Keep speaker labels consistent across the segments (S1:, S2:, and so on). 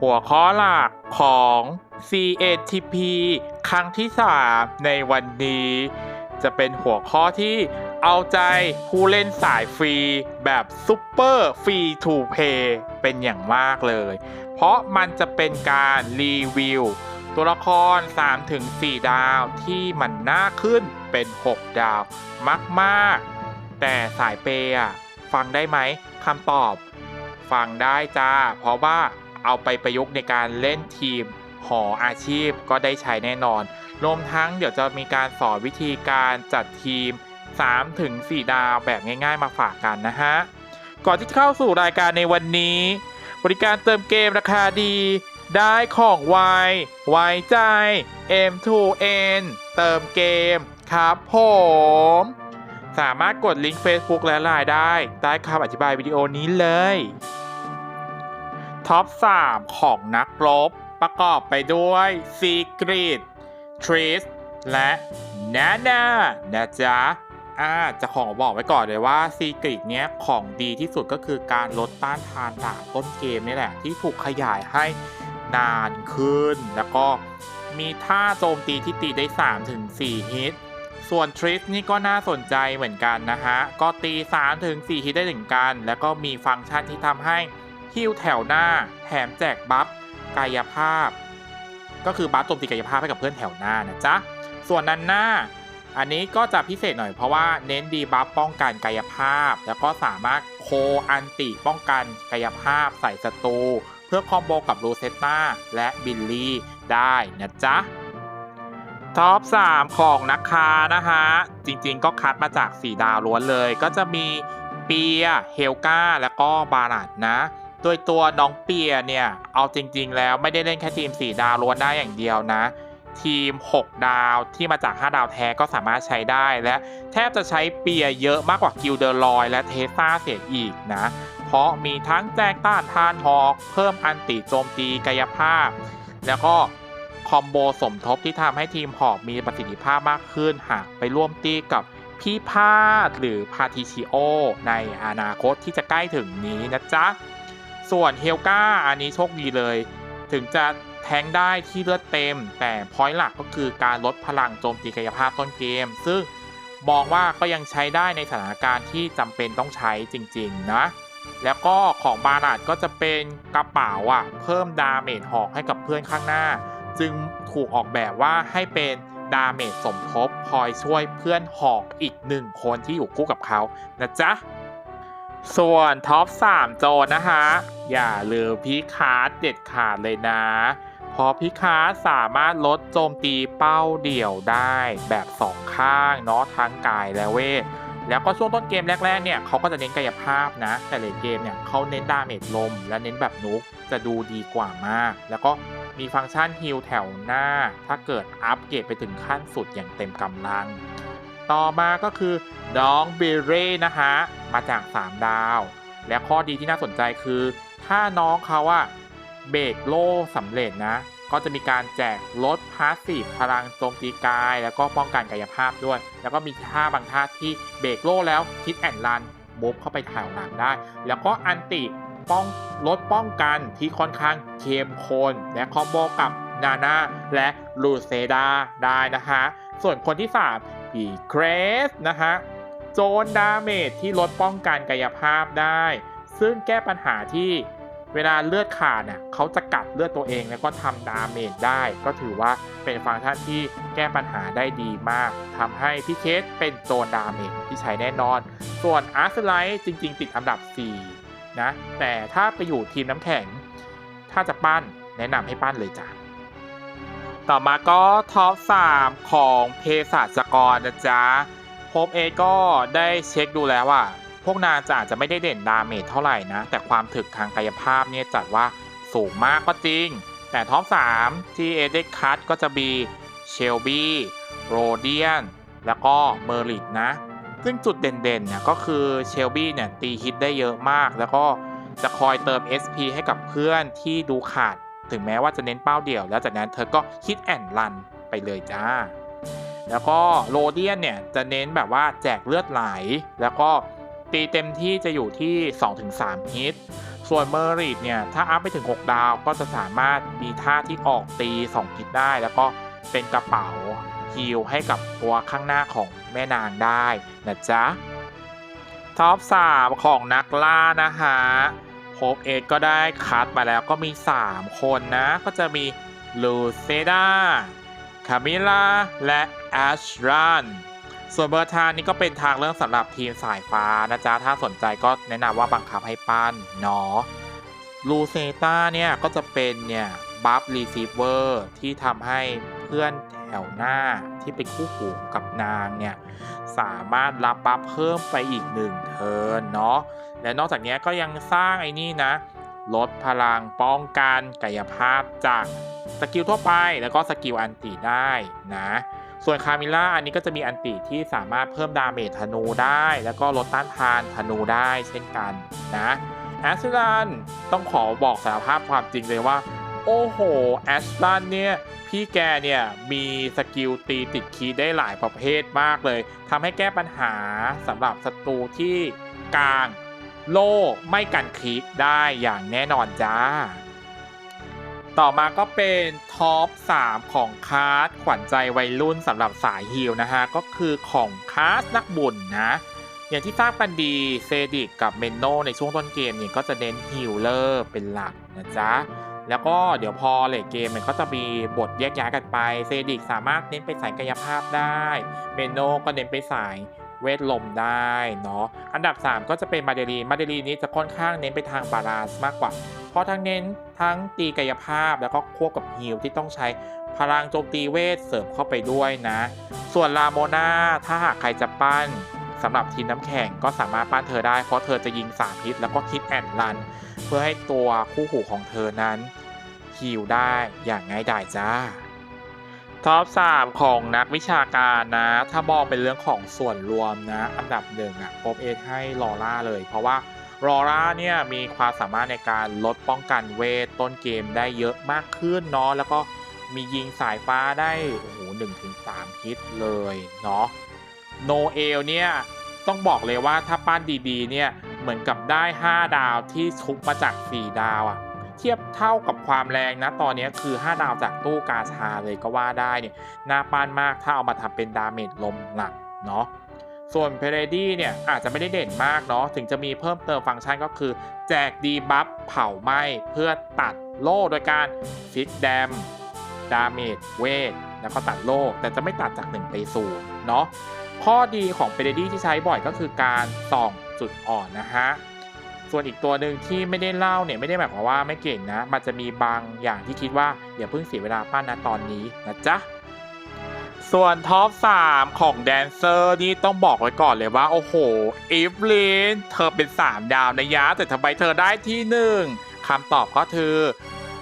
S1: หัวข้อหลักของ CATP ครั้งที่ 3 ในวันนี้ จะเป็นหัวข้อที่เอาใจผู้เล่นสายฟรีแบบซุปเปอร์ฟรีทูเพย์เป็นอย่างมากเลย เพราะมันจะเป็นการรีวิว ตัวละคร 3-4 ดาวที่มันน่าขึ้นเป็น 6 ดาวมากๆ แต่สายเปย์ฟังได้ไหมคำตอบ ฟังได้จ้า เพราะว่า เอาไปประยุกต์ในการเล่นทีมหออาชีพก็ได้ใช้แน่นอน รวมทั้งเดี๋ยวจะมีการสอนวิธีการจัดทีม 3-4 ดาวแบบง่าย ๆ มาฝากกันนะฮะ ก่อนที่จะเข้าสู่รายการในวันนี้ บริการเติมเกมราคาดี ได้ของไว ไว้ใจ M2N เติมเกมครับผม สามารถกดลิงก์ Facebook และ Line ได้ใต้คำอธิบายวิดีโอนี้เลย ท็อป 3 ของนักรบ ประกอบไปด้วยซีกรีดทริสและนาน่านะจ๊ะอ่าจะขอบอกไว้ก่อนเลยว่าซีกรีดเนี้ยของดีที่สุดก็คือการลดต้านทานดาบต้นเกมนี่แหละ ที่ถูกขยายให้นานขึ้น แล้วก็มีท่าโจมตีที่ตีได้ 3-4ฮิต ส่วนทริสนี่ก็น่าสนใจเหมือนกันนะฮะ ก็ตี 3-4ฮิตได้ถึงกัน แล้วก็มีฟังก์ชันที่ทำให้ ฮิวแถวหน้า แถมแจกบัฟกายภาพ ก็คือบัฟโจมตีกายภาพให้กับเพื่อนแถวหน้านะจ๊ะ ส่วนนันหน้า อันนี้ก็จะพิเศษหน่อยเพราะว่าเน้นดีบัฟป้องกันกายภาพ แล้วก็สามารถโคอันติป้องกันกายภาพใส่ศัตรูเพื่อคอมโบกับรูเซตตาและบิลลี่ได้นะจ๊ะท็อป 3 ของนักคานะฮะ จริงๆก็คัดมาจาก 4 ดาวล้วนเลย ก็จะมีเปีย เฮลกาแล้วก็บารัดนะ โดยตัวน้องเปียเนี่ย เอาจริง ๆ แล้วไม่ได้เล่นแค่ทีม 4 ดาวล้วนได้อย่างเดียวนะ ทีม 6 ดาวที่มาจาก 5 ดาวแท้ก็สามารถใช้ได้และแทบจะใช้เปียเยอะมากกว่ากิลเดอร์ลอยและเทซ่าเสียอีกนะ เพราะมีทั้งแจกต้านทานหอกเพิ่มอันติโจมตีกายภาพ แล้วก็คอมโบสมทบที่ทำให้ทีมหอกมีประสิทธิภาพมากขึ้น หากไปร่วมตีกับพี่พาดหรือพาทิชิโอในอนาคตที่จะใกล้ถึงนี้นะจ๊ะ ส่วนเฮลกาอันนี้โชคดีเลย ถึงจะแทงได้ที่เลือดเต็ม แต่พอยต์หลักก็คือการลดพลังโจมตีกายภาพต้นเกม ซึ่งมองว่าก็ยังใช้ได้ในสถานการณ์ที่จำเป็นต้องใช้จริงๆนะ แล้วก็ของบาราดก็จะเป็นกระเป๋าอะเพิ่มดาเมจหอกให้กับเพื่อนข้างหน้า จึงถูกออกแบบว่าให้เป็นดาเมจสมทบคอยช่วยเพื่อนหอกอีกหนึ่งคนที่อยู่คู่กับเขานะจ๊ะ ส่วนท็อป 3 โจนะฮะอย่าลืมพิคาร์ดเด็ดขาดเลยนะเพราะพิคาร์ดสามารถลดโจมตีเป้าเดี่ยวได้แบบสองข้างเนาะทั้งกายและเวทแล้วก็ช่วงต้นเกมแรกๆเนี่ยเขาก็จะเน้นกายภาพนะ แต่เลนเกมเนี่ยเขาเน้นดาเมจลม และเน้นแบบนุกจะดูดีกว่ามาก แล้วก็มีฟังก์ชันฮิลแถวหน้า ถ้าเกิดอัปเกรดไปถึงขั้นสุดอย่างเต็มกำลัง ต่อมาก็คือน้องเบเร่นะฮะมาจาก 3 ดาว และข้อดีที่น่าสนใจคือ ถ้าน้องเขาอะเบรกโล่สำเร็จนะ ก็จะมีการแจกลดพาสซีฟพลังโจมตีกาย แล้วก็ป้องกันกายภาพด้วย แล้วก็มีท่าบางท่าที่เบรกโล่แล้วคิดแอนลันบุบเข้าไปถ่ายหลังได้ แล้วก็อันติป้องลดป้องกันที่ค่อนข้างเข้มข้นและคอมโบกับนาน่าและลูเซดาได้นะฮะส่วนคนที่ 3 พีเครสนะฮะโจนดาเมจที่ลดป้องกันกายภาพได้ ซึ่งแก้ปัญหาที่เวลาเลือดขาดน่ะเขาจะกัดเลือดตัวเองแล้วก็ทำดาเมจได้ ก็ถือว่าเป็นฟังก์ชันที่แก้ปัญหาได้ดีมากทำให้พี่เคสเป็นโจนดาเมจที่ใช้แน่นอน ส่วนอาร์เซไลท์จริง ๆ ติดอันดับ 4 นะ แต่ถ้าไปอยู่ทีมน้ำแข็ง ถ้าจะปั้นแนะนำให้ปั้นเลยจ้ะ ต่อมาก็ท็อป 3 ของเภสัชกรนะจ๊ะพบเอก็ได้เช็คดูแล้วว่าพวกนางจะอาจจะไม่ได้เด่นดาเมจเท่าไหร่นะ แต่ความถึกทางกายภาพเนี่ยจัดว่าสูงมากก็จริง แต่ท็อป 3 ที่เอได้คัดก็จะมีเชลบี้โรเดียน แล้วก็เมอริตนะ ซึ่งจุดเด่นๆเนี่ยก็คือเชลบี้เนี่ยตีฮิตได้เยอะมาก แล้วก็จะคอยเติม SP ให้กับเพื่อนที่ดูขาด ถึงแม้ว่าจะเน้นเป้าเดี่ยว แล้วจากนั้นเธอก็ฮิตแอนลันไปเลยจ้า แล้วก็โรเดียนเนี่ยจะเน้นแบบว่าแจกเลือดไหล แล้วก็ตีเต็มที่จะอยู่ที่ 2-3 ฮิต ส่วนเมอริดเนี่ย ถ้าอัพไปถึง 6 ดาวก็จะสามารถมีท่าที่ออกตี2กิจได้ แล้วก็เป็นกระเป๋าฮิลให้กับตัวข้างหน้าของแม่นางได้นะจ๊ะ ท็อป 3 ของนักล่านะฮะ โฮปเอก็ได้คัดมาแล้วก็มี 3 คนนะ ก็จะมีลูเซดาคามิลาและแอชรันส่วนเบอร์ทานนี่ก็เป็นทางเรื่องสำหรับทีมสายฟ้านะจ๊ะ ถ้าสนใจก็แนะนำว่าบังคับให้ปั้นเนาะลูเซตาเนี่ยก็จะเป็นเนี่ยบัฟรีซีเวอร์ที่ทำให้เพื่อน ถวหน้าที่เป็นคู่หูกับนางเนี่ยสามารถรับบัฟเพิ่มไปอีกหนึ่งเทิร์นเนาะและนอกจากนี้ก็ยังสร้างไอ้นี่นะ ลดพลังป้องกันกายภาพจากสกิลทั่วไปแล้วก็สกิลอันติได้นะ ส่วนคามิล่าอันนี้ก็จะมีอันติที่สามารถเพิ่มดาเมจธนูได้ แล้วก็ลดต้านทานธนูได้เช่นกันนะแอสลันต้องขอบอกสารภาพความจริงเลยว่า โอ้โห แอสลันเนี่ย พี่แกเนี่ย มีสกิลตีติดคีย์ได้หลายประเภทมากเลยทำให้แก้ปัญหาสำหรับศัตรูที่กลาง โล่ไม่กันคลิกได้อย่างแน่นอนจ้า ต่อมาก็เป็นท็อป 3 ของคาร์ดขวัญใจวัยรุ่นสำหรับสายฮิลนะฮะ ก็คือของคาร์ดนักบุญนะ อย่างที่ทราบกันดีเซดิกกับเมนโนในช่วงต้นเกมเนี่ยก็จะเน้นฮิลเลอร์เป็นหลักนะจ๊ะ แล้วก็เดี๋ยวพอเลทเกมมันก็จะมีบทแยกย้ายกันไป เซดิกสามารถเน้นไปสายกายภาพได้เมนโนก็เน้นไปสายเวทลมได้เนาะ อันดับ 3 ก็จะเป็นมาเดลีมาเดลีนี้จะค่อนข้างเน้นไปทางบาลานซ์มากกว่า เพราะทั้งเน้นทั้งตีกายภาพแล้วก็ควบกับฮิลที่ต้องใช้พลังโจมตีเวทเสริมเข้าไปด้วยนะ ส่วนลาโมนาถ้าหากใครจะปั้นสำหรับทีมน้ำแข็งก็สามารถปั้นเธอได้เพราะเธอจะยิงสามพิษแล้วก็คิดแอนรัน พื่อให้ตัวคู่หูของเธอนั้นฮิลได้อย่างง่ายดายจ้าท็อป 3 ของนักวิชาการนะ ถ้ามองเป็นเรื่องของส่วนรวมนะ อันดับหนึ่งอะผมเอทให้ลอร่าเลย เพราะว่าลอร่าเนี่ยมีความสามารถในการลดป้องกันเวทต้นเกมได้เยอะมากขึ้นเนาะแล้วก็มียิงสายฟ้าได้โอ้โหหนึ่งถึงสามฮิตเลยเนาะโนเอลเนี่ยต้องบอกเลยว่าถ้าปั้นดีๆเนี่ย เหมือนกับได้ 5 ดาวที่ชุบมาจาก 4 ดาวอะเทียบเท่ากับความแรงนะตอนนี้คือ 5 ดาวจากตู้กาชาเลยก็ว่าได้เนี่ยน่าปานมากถ้าเอามาทำเป็นดาเมจลมหลักเนาะส่วนเพเรดี้เนี่ยอาจจะไม่ได้เด่นมากเนาะถึงจะมีเพิ่มเติมฟังก์ชันก็คือ แจกดีบัฟเผาไหม้เพื่อตัดโล่โดยการฟิกแดมดาเมจเวทแล้วก็ตัดโล่แต่จะไม่ตัดจาก 1 ไปศูนย์เนาะข้อดีของเ e เ e ดี้ที่ใช้บ่อยก็คือการส่อง จุดอ่อนนะฮะส่วนอีกตัวหนึ่งที่ไม่ได้เล่าเนี่ยไม่ได้หมายความว่าไม่เก่งนะ มันจะมีบางอย่างที่คิดว่าอย่าเพิ่งเสียเวลาปั้นนะตอนนี้นะจ๊ะส่วนท็อป 3 ของแดนเซอร์นี่ต้องบอกไว้ก่อนเลยว่า โอ้โหอีฟลินเธอเป็น 3 ดาวนะยะ แต่ทำไมเธอได้ที่ 1คำตอบก็คือ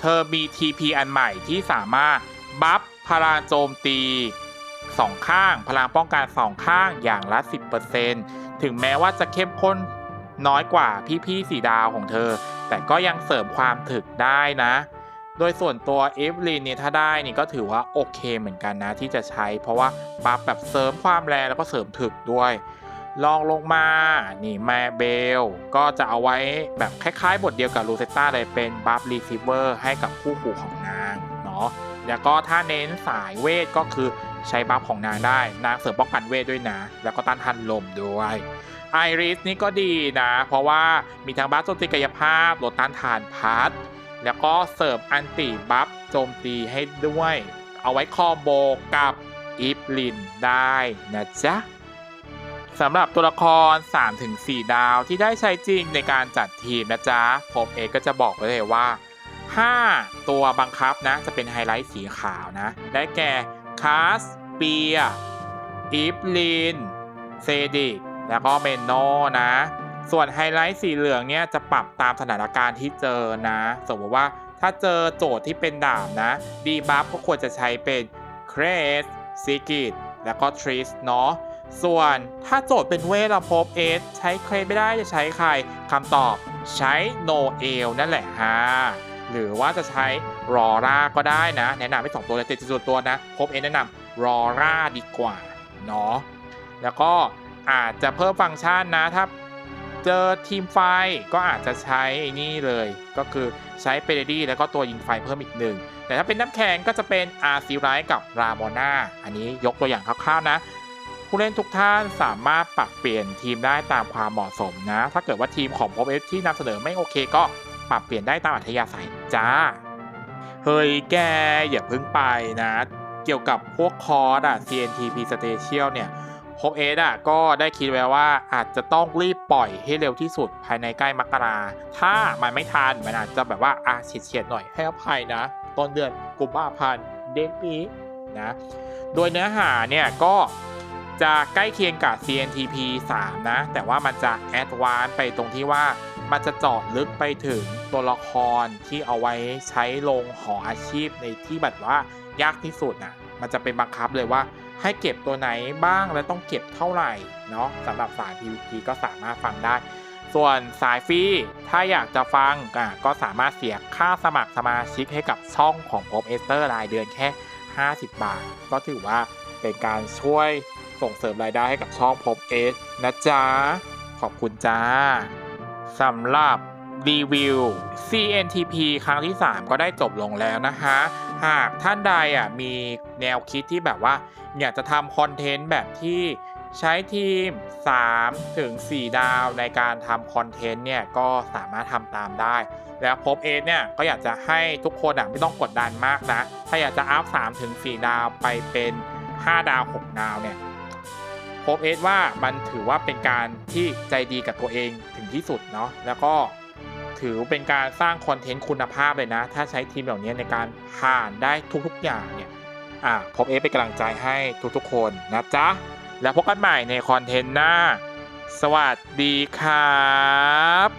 S1: เธอมี TP อันใหม่ที่สามารถ บัฟพลังโจมตีสองข้าง พลังป้องกันสองข้างอย่างละ 10% ถึงแม้ว่าจะเข้มข้นน้อยกว่าพี่ๆสีดาวของเธอ แต่ก็ยังเสริมความถึกได้นะ โดยส่วนตัวเอฟลินเนี่ยถ้าได้นี่ก็ถือว่าโอเคเหมือนกันนะที่จะใช้ เพราะว่าบัฟแบบเสริมความแรงแล้วก็เสริมถึกด้วยลองลงมา นี่แม่เบล ก็จะเอาไว้แบบคล้ายๆ บทเดียวกับลูเซต้าเลยเป็นบัฟรีซิเวอร์ให้กับคู่หูของนางเนาะ แล้วก็ถ้าเน้นสายเวทก็คือ ใช้บัฟของนางได้ นางเสริมป้องกันเวทด้วยนะ แล้วก็ต้านทานลมด้วยไอริสนี่ก็ดีนะ เพราะว่ามีทั้งบัฟโจมตีกายภาพลดต้านทานพัดแล้วก็เสริมอันติบัฟโจมตีให้ด้วย เอาไว้คอมโบกับอีฟลินได้นะจ๊ะสำหรับตัวละคร 3-4 ดาวที่ได้ใช้จริงในการจัดทีมนะจ๊ะ ผมเองก็จะบอกไว้เลยว่า 5 ตัวบังคับนะ จะเป็นไฮไลท์สีขาวนะ ได้แก่ คาสเปียอีฟลินเซดิกแล้วก็เมนโนนะ ส่วนไฮไลท์สีเหลืองเนี่ยจะปรับตามสถานการณ์ที่เจอนะ สมมติว่าถ้าเจอโจทย์ที่เป็นดาบนะ ดีบัฟก็ควรจะใช้เป็นเครสซิกิตแล้วก็ทริสเนาะ ส่วนถ้าโจทย์เป็นเวทเราพบเอสใช้เครสไม่ได้จะใช้ใครคำตอบใช้โนเอลนั่นแหละฮะ หรือว่าจะใช้รอร่าก็ได้นะ แนะนำให้สองตัวเลยแต่ส่วนตัวนะพบเอแนะนำรอร่าดีกว่าเนาะแล้วก็อาจจะเพิ่มฟังก์ชันนะถ้าเจอทีมไฟก็อาจจะใช้นี่เลย ก็คือใช้เปเรดี้แล้วก็ตัวยิงไฟเพิ่มอีกหนึ่ง แต่ถ้าเป็นน้ำแข็งก็จะเป็นอาร์ซิไรกับรามอนาอันนี้ยกตัวอย่างคร่าวๆนะ ผู้เล่นทุกท่านสามารถปรับเปลี่ยนทีมได้ตามความเหมาะสมนะ ถ้าเกิดว่าทีมของพบเอฟที่นำเสนอไม่โอเคก็ ปรับเปลี่ยนได้ตามอัธยาศัยจ้า เฮ้ยแกอย่าเพิ่งไปนะ เกี่ยวกับพวกคอร์สอะ CNTP Special เนี่ยพบเอสอะก็ได้คิดไว้ว่าอาจจะต้องรีบปล่อยให้เร็วที่สุดภายในใกล้มกรา ถ้ามันไม่ทันมันอาจจะแบบว่าอะเฉียดๆหน่อยให้อภัยนะ ต้นเดือนกุมภาพันธ์เดือนนี้นะ โดยเนื้อหาเนี่ยก็จะใกล้เคียงกับ CNTP 3 นะ แต่ว่ามันจะแอดวานไปตรงที่ว่า มันจะเจาะลึกไปถึงตัวละครที่เอาไว้ใช้ลงหออาชีพในที่แบบว่ายากที่สุดนะมันจะเป็นบังคับเลยว่า ให้เก็บตัวไหนบ้างและต้องเก็บเท่าไหร่เนาะสำหรับสาย PVP ก็สามารถฟังได้ ส่วนสายฟรีถ้าอยากจะฟังอะก็สามารถเสียค่าสมัครสมาชิกให้กับช่องของผมเอสเตอร์รายเดือนแค่ 50 บาท ก็ถือว่าเป็นการช่วยส่งเสริมรายได้ให้กับช่องพบเอสนะจ๊ะขอบคุณจ้า สำหรับรีวิว CNTP ครั้งที่ 3 ก็ได้จบลงแล้วนะคะ หากท่านใดอะมีแนวคิดที่แบบว่า อยากจะทำคอนเทนต์แบบที่ใช้ทีม 3 ถึง 4 ดาวในการทำคอนเทนต์เนี่ย ก็สามารถทำตามได้ แล้วพบเอสเนี่ย ก็อยากจะให้ทุกคนอะไม่ต้องกดดันมากนะ ถ้าอยากจะอัพ3ถึง 4 ดาวไปเป็น 5 ดาว 6 ดาวเนี่ยพบเอสว่ามันถือว่าเป็นการที่ใจดีกับตัวเองถึง ที่สุดเนาะแล้วก็ถือเป็นการสร้างคอนเทนต์คุณภาพเลยนะ ถ้าใช้ทีมเหล่านี้ในการผ่านได้ทุกๆอย่างเนี่ยอะพบเอสเป็นกำลังใจให้ทุกๆคนนะจ๊ะ แล้วพบกันใหม่ในคอนเทนต์หน้า สวัสดีครับ